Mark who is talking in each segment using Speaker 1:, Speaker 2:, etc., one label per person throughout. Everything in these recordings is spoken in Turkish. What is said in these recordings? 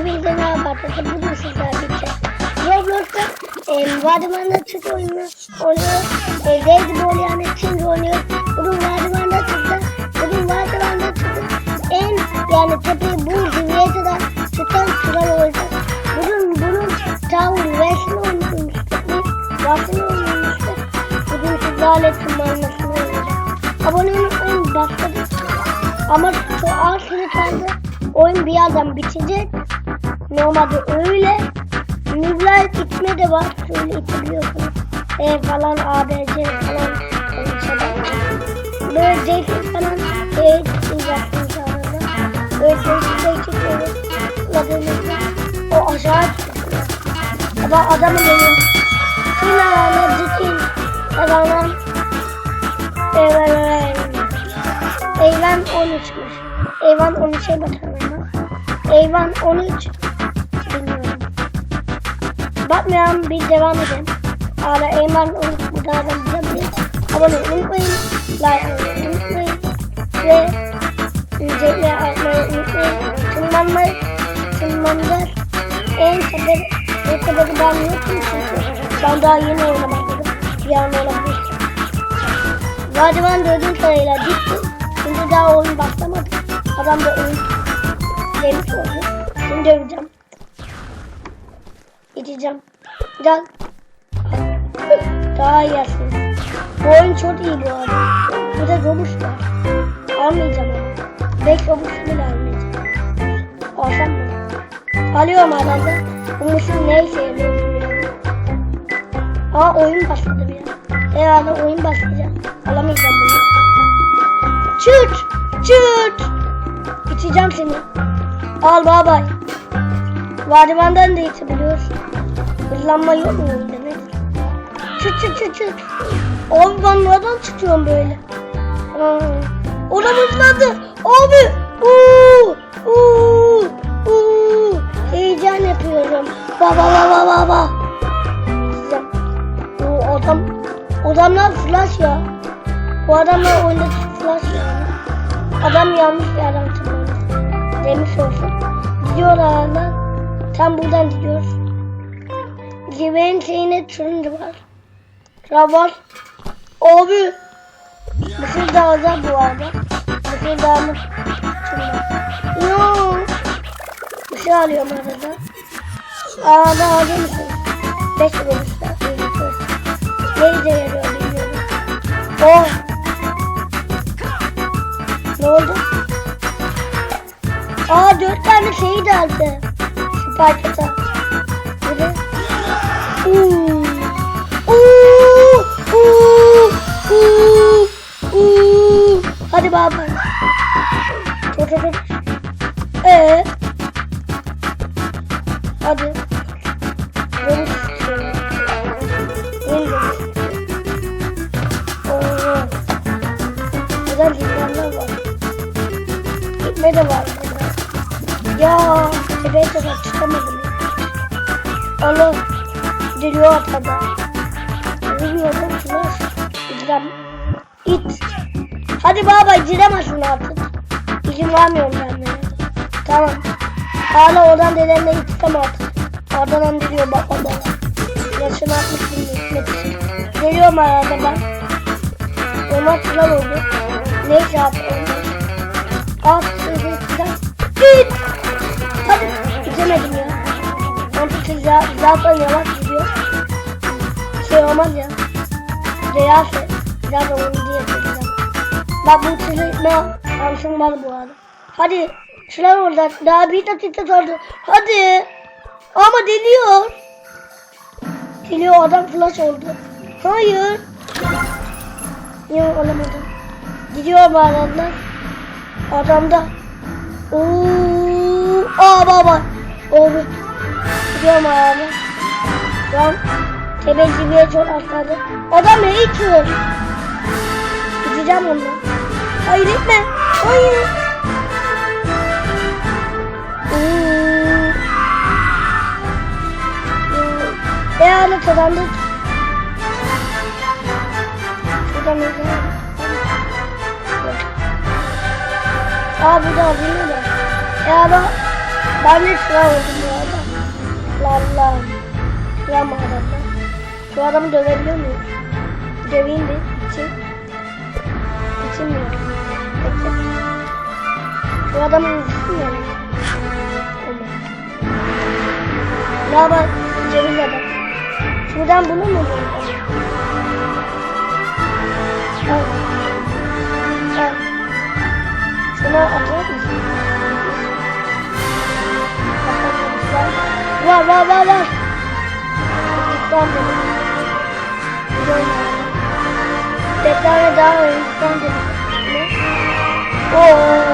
Speaker 1: Hepinize merhaba arkadaşlar. Bugün sizlerle birlikte Roblox'ta e, Vadivan'da çıt oyunu oynuyor. E, Ball yani King oynuyor. Bugün Vadivan'da çıktı. Bugün Vadivan'da çıktı. En yani tepeyi bu zirveye kadar çıkan kral olacak. Bugün bunun Tower West'ini oynamıştık. Biz West'ini oynamıştık. Bugün sizlerle tırmanmasını oynayacak. Abone olmayı başladık. Ama şu süre kaldı. Oyun bir yerden bitecek. Normalde öyle. Mübler itme de var. Şöyle itebiliyorsunuz. E falan ABC falan. Böyle değişik falan e tıklayacaksınız arada. Böyle değişik değişik böyle tıkladığınızda o aşağı çıkıyor. Ama adamı geliyor. Şimdi ayağına dikin. Ayağına Evet. Eyvan 13'müş. Eyvan 13'e bakalım. Eyvan 13 bilmiyorum. Bakmayan bir devam edelim. Ara Eyvan 13 bu da adam bilebilir. Abone unutmayın. Like unutmayın. Ve ücretleri atmayı unutmayın. Tırmanmayı, tırmanlar en tepe, en tepede ben yokum çünkü ben daha yeni oynamadım. Bir an olabilir. Merdiven dördün sayıyla gitti. Şimdi daha oyun başlamadı. Adam da oyun yemiş oldu. Şimdi döveceğim. İçeceğim. Gel. Daha iyi aslında. Bu oyun çok iyi bu arada. Bu da robux var. Almayacağım onu. 5 robux bile almayacağım. Alsam mı? Alıyorum herhalde. Bu mısır ne işe yarıyor bilmiyorum. Aa oyun başladı bir. Herhalde oyun başlayacak. Alamayacağım bunu. Çıt! Çıt! İçeceğim seni. Al bay bay. Vadivandan da içebiliyorsun. Hızlanma yok mu nedir? Çıt çıt çıt çıt. Abi ben nereden çıkıyorum böyle? Aa, o da hızlandı. Abi! Uuu! Uuu! Uuu! Heyecan yapıyorum. Ba ba ba ba ba ba. Size. O adam adamlar flash ya. Bu adamlar oyunda flash ya. Adam yanlış yerden tırmandı. Demiş olsun. Gidiyorlar hala. Tam buradan gidiyoruz. Zirvenin şeyine turuncu var. Rabal. Abi. Mısır dağı da bu arada. Mısır dağımız. Yo. Bir şey alıyorum arada. Arada alıyor musun? Beş olmuşlar. Ne işe yarıyor bilmiyorum. Oh. Ne oldu? Aa dört tane şey de aldı. Süper kata. Hadi baba. İzlem. İt. Hadi baba giremezsin artık. İzin vermiyorum ben de. Tamam. Hala oradan dedemle gitsem artık. Oradan andırıyor bak orada. Yaşını atmış bilmiyorum. Geliyorum arada ben. Ona kral oldu. Neyse abi. At sözlükten. Git. Hadi. Gidemedim ya. Onun ya, zaten yavaş gidiyor. Şey olmaz ya. Değerse. Zaten onu diye söyleyeceğim. Bak bu sözlükme şansım var bu arada. Hadi. Şuraya orada. Daha bir dakika kaldı. Hadi. Ama deliyor. Deliyor adam flash oldu. Hayır. Yok olamadım. Gidiyor bağlanlar. Adamda. Ooo. Aa baba. Oldu. Gidiyorum abi. Lan. Tebeciye çok atladı. Adam itiyor? Gideceğim ondan. Hayır gitme. Hayır. Oo. Değerli kazandık. Şuradan. Aa burada alayım da. Ya da Ben de sıra oldum bu arada. Lalla. Sıra mı arada? Şu adamı dövebiliyor muyuz? Döveyim bir. Şu adamı üzülsün ya. Tamam. Ne haber? Ceviz adam. Şuradan bunu mu buldun? Al. Al. Şunu atır mısın? Var var var var. Hindistan dedi. Bir tane daha Hindistan dedi. Oo.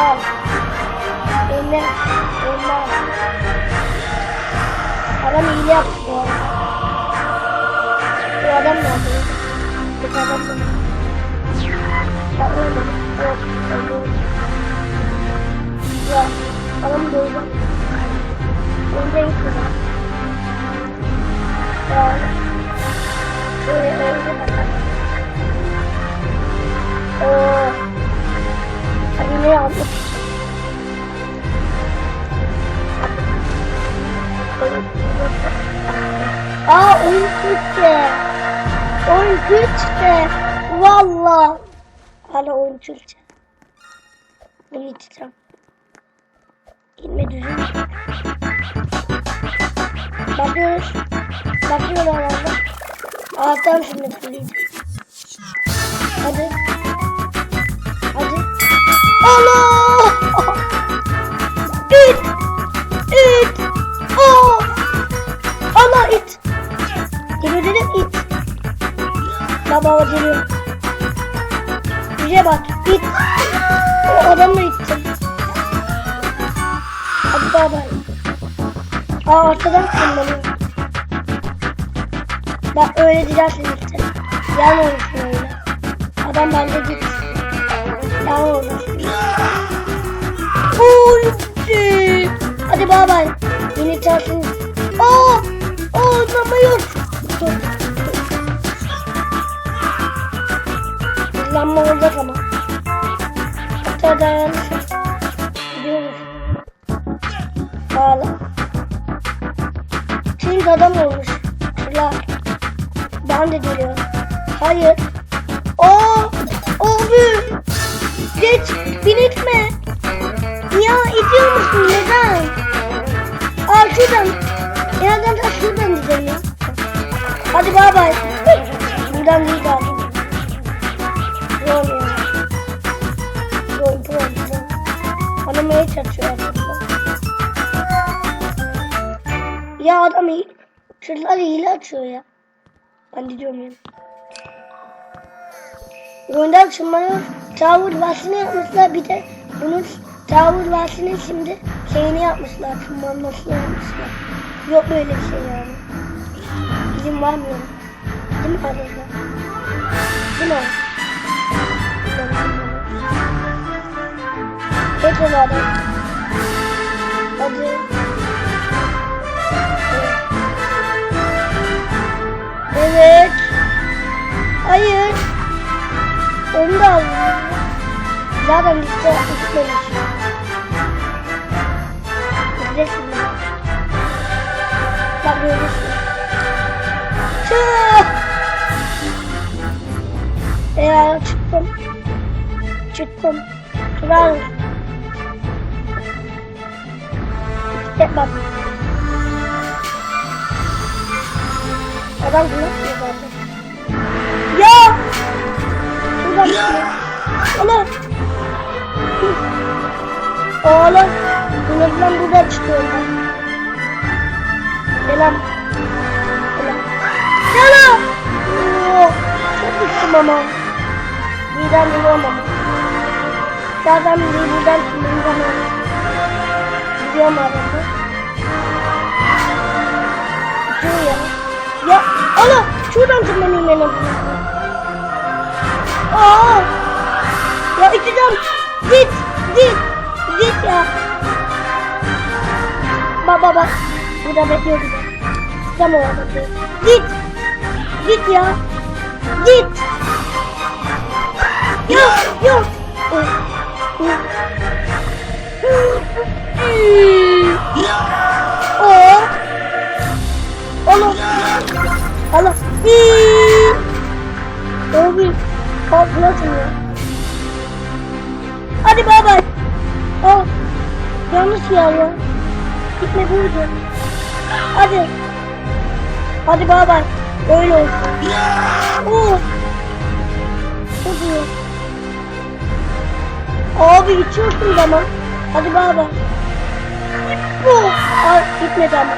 Speaker 1: Var. Önler. Önler. Adam hile yaptı bu arada. Bu adam nerede? Bu adam? Bak öyle. Yok. Öyle oldu. Ya. Adam doğdu. Önce ilk kızım. Ya. Şöyle öyle bakalım. Hadi ne yaptık? Aa oyun Türkçe. Oyun Türkçe. Valla. Hala oyun Türkçe. Bunu iteceğim. İnme düzgün. Bakıyoruz. Bakıyor herhalde. Aa tamam şimdi. Hadi. Allah! İt! İt! Aa! Allah it! Yemin ederim it. Baba o geliyor. Yüce bak it. O adamla ittim. Hadi baba. Aa arkadan tırmanıyor. Bak öyle dilersin işte. Yan olursun öyle. Adam bende git. Olursun. Ulti. Hadi bay bay. Yeni çarpsın. Aa! Aa anlamıyor. Hızlanma olacak ama. Hatta dayanırsın. Gidiyoruz. Ağla. Şimdi adam olmuş. Şurada. Ben de geliyorum. Hayır. Aa! Abi! Geç! Bin itme! Ya itiyor musun? Neden? Aa şuradan. Yerden ta şuradan gidelim ya. Hadi bay bay. Buradan değil abi. Ya. Zor, zor, zor. Bana meye çatıyor aslında. Ya adam iyi. Çocuklar hile açıyor ya. Ben gidiyorum yani. Oyunda açılmalı tavır vasını yapmışlar bir de bunun tavır vasını şimdi şeyini yapmışlar. Tırmanmasını yapmışlar. Yok böyle bir şey yani. İzin vermiyorum. Değil mi arada? Değil mi? Tekrar adam. Hadi. Evet. Hayır. Onu da aldım. Zaten gitti. Gitmemiş. Gideceksin. Bak görürsün. Çık. Ya çıktım. Çıktım. Kral. İşte bak. Adam bunu yapıyor. Ya! Şuradan çıkıyor. Oğlum. Oğlum. Bunlardan buradan çıkıyor ben. Selam. Selam. Selam. Oo, çok düştüm ama. Birden ama. Zaten bir buradan çıkmayı zaman. Gidiyorum arada. Gidiyor ya. Ya Allah şuradan tırmanayım en azından. Aa! Uçacağım. Git. Git. Git ya. Baba bak. Burada bekliyor bizi. Tam. Git. Git ya. Git. Yok yok. Oo. Allah. Allah. Hii. Abi. Patlatın ya. Hadi bay Aa. Yanlış yer ya. Gitme buydu. Hadi. Hadi bay. Öyle olsun. Oo. Ne diyor? Abi içiyorsun zaman. Hadi bay. Bu. Ay gitmedi ama.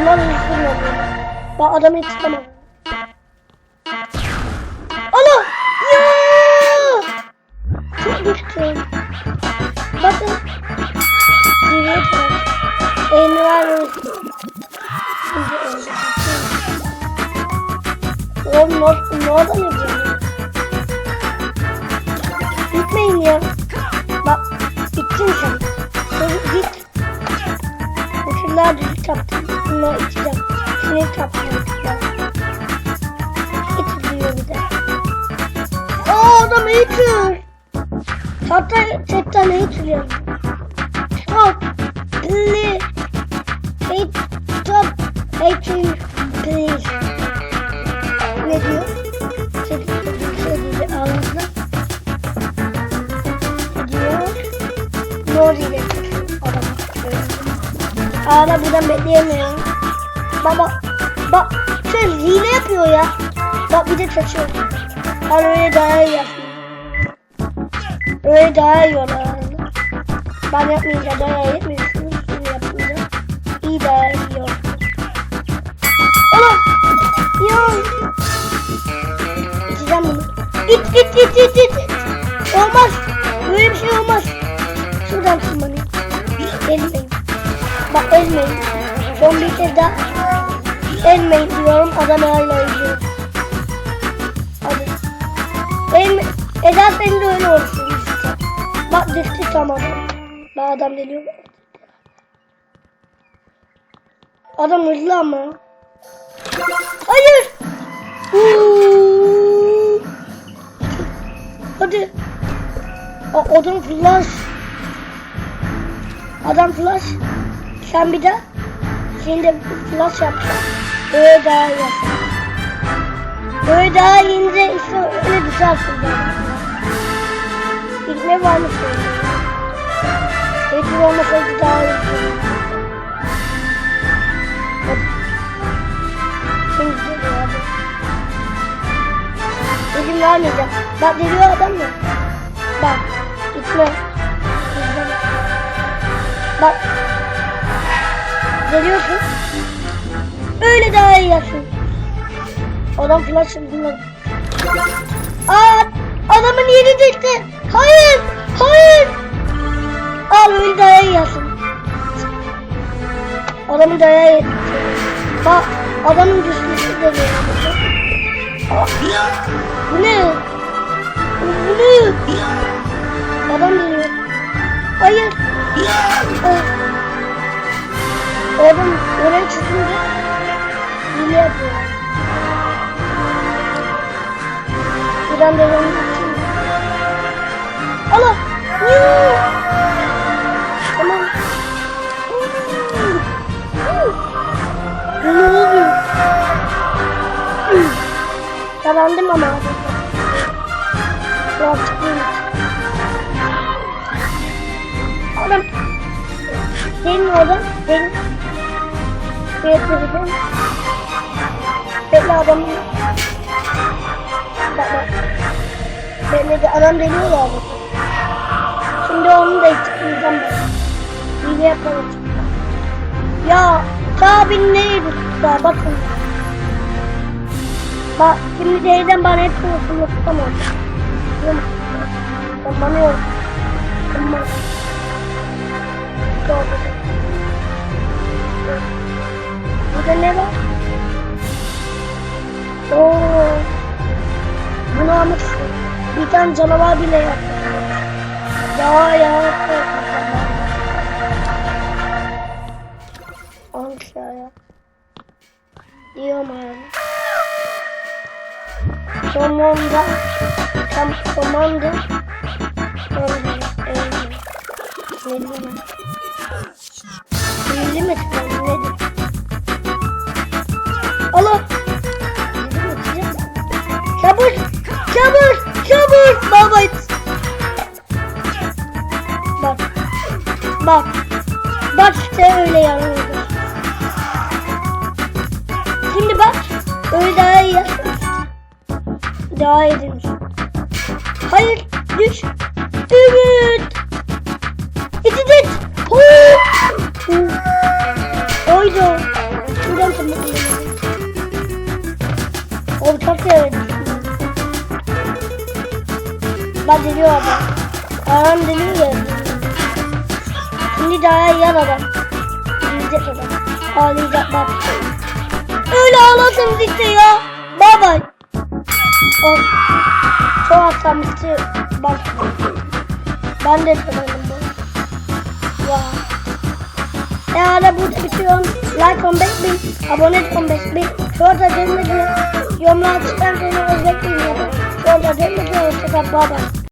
Speaker 1: Bunlar hızlı oluyor. Ben adamı yetişemem. Ne adam yapıyorsun? Gitmeyin ya. Bak gittin sen. Çocuk git. Uçurlar düzü çaptım. Bunları içeceğim. Çaptım uçurlar. İtiliyor bir de. Aa adam eğitiyor. Hatta eğitiliyor. Stop. Ağla buradan bekleyemiyor. Baba. Bak. Şey hile yapıyor ya. Bak bir de kaçıyor. Hani öyle daha iyi yapıyor. Öyle daha iyi olur arada. Ben yapmayınca daha iyi yapmıyorsunuz. Siz yapınca iyi daha iyi olur. Ana! Ya! İçeceğim bunu. İt it it it it. Olmaz. Böyle bir şey olmaz. Şuradan tırmanayım. Bak ezmeyin. Kez daha. Ezmeyin diyorum. Adam hala izliyor. Hadi. Senin de öyle olsun işte. Bak düştü tamam. Ben adam geliyor. Adam hızlı ama. Hayır. Hadi. O, adam flash. Adam flash. Sen bir de. Şimdi flash yapacaksın. Böyle daha yapacaksın. Böyle daha ince işte öyle düşersin zaten. İlme varmış öyle. Eğitim olmasaydı daha iyi. Hadi. Şimdi. Elim vermeyeceğim. Bak geliyor adam ya. Bak. Gitme. Gitme. Bak. Geliyorsun. Öyle daha iyi yapsın. Adam flash bunlar. Aa, adamın yeri düştü. Hayır, hayır. Al öyle daha iyi yapsın. Adamın dayağı yetti. Bak adamın düşmesi de böyle. Aa, Bu ne? Bu ne? Adam geliyor. Hayır. Aa. O adam oraya çıkınca hile yapıyor. Buradan devam edeceğim. Allah! Yuuu! Tamam. Ne oluyor? Yalandım ama. Birazcık değil. Adam. Senin orada. Benim. Bekle Bekle adamı. Bak bak. Bekle adam deniyor ya. Şimdi onu da itikleyeceğim ben. Hile yaparım. Ya Tabi neydi da bakın. Bak şimdi teyzem bana hep konusunu tutamaz. Ben bana yok. Tamam. Burada ne var? Oo. Bunu almak. Bir tane canavar bile yaptı. Ya ya. Hangisi ya? Diyorum yani. Sonunda tam komanda sonunda öldü. Ne sen nedir? Allah! Çabuk! Çabuk! Çabuk! Baba! Bak. Bak. Bak işte öyle yanıyordu. Şimdi bak. Öyle daha iyi. Daha iyi demiş. Bak deliyor adam. Adam deliyor ya. Şimdi daha yan adam. Yiyecek adam. Ağlayacak bak. Öyle ağlasın işte ya. Bye bye. Of. Çok hastamıştı. Bak. Ben de sanırım bu. Ya. Eğer burada bitiyorum. Like 15 bin, abone 15 bin. Şurada dönmedi. Yorumlar çıkan beni özletin. Şurada dönmedi. Hoşçakal. Bye bye.